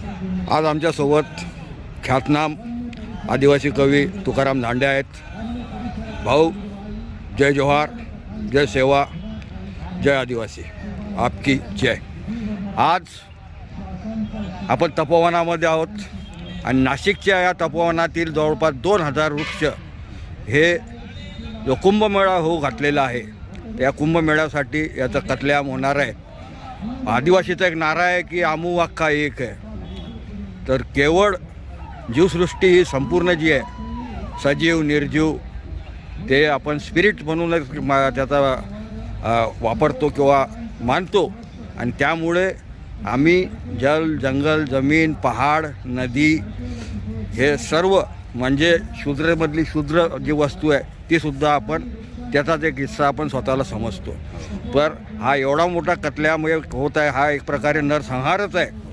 आज आमच्यासोबत ख्यातनाम आदिवासी कवी तुकाराम धांडे आहेत. भाऊ जय जोहार जय सेवा जय आदिवासी. आपकी जय. आज आपण तपोवनामध्ये आहोत आणि नाशिकच्या या तपोवनातील जवळपास दोन हजार वृक्ष हे जो कुंभमेळा होऊ घातलेला आहे या कुंभमेळ्यासाठी याचं कतलेआम होणार आहे. आदिवासीचा एक नारा आहे की आमू अख्खा एक आहे. तर केवळ जीवसृष्टी ही संपूर्ण जी आहे सजीव निर्जीव ते आपण स्पिरिट म्हणूनच मा- त्याचा वापरतो किंवा मानतो. आणि त्यामुळे आम्ही जल जंगल जमीन पहाड नदी हे सर्व म्हणजे शूद्रमधली शूद्र जी वस्तू आहे तीसुद्धा आपण त्याचाच एक हिस्सा आपण स्वतःला समजतो. तर हा एवढा मोठा कतल्यामुळे होत आहे हा एक प्रकारे नरसंहारच आहे.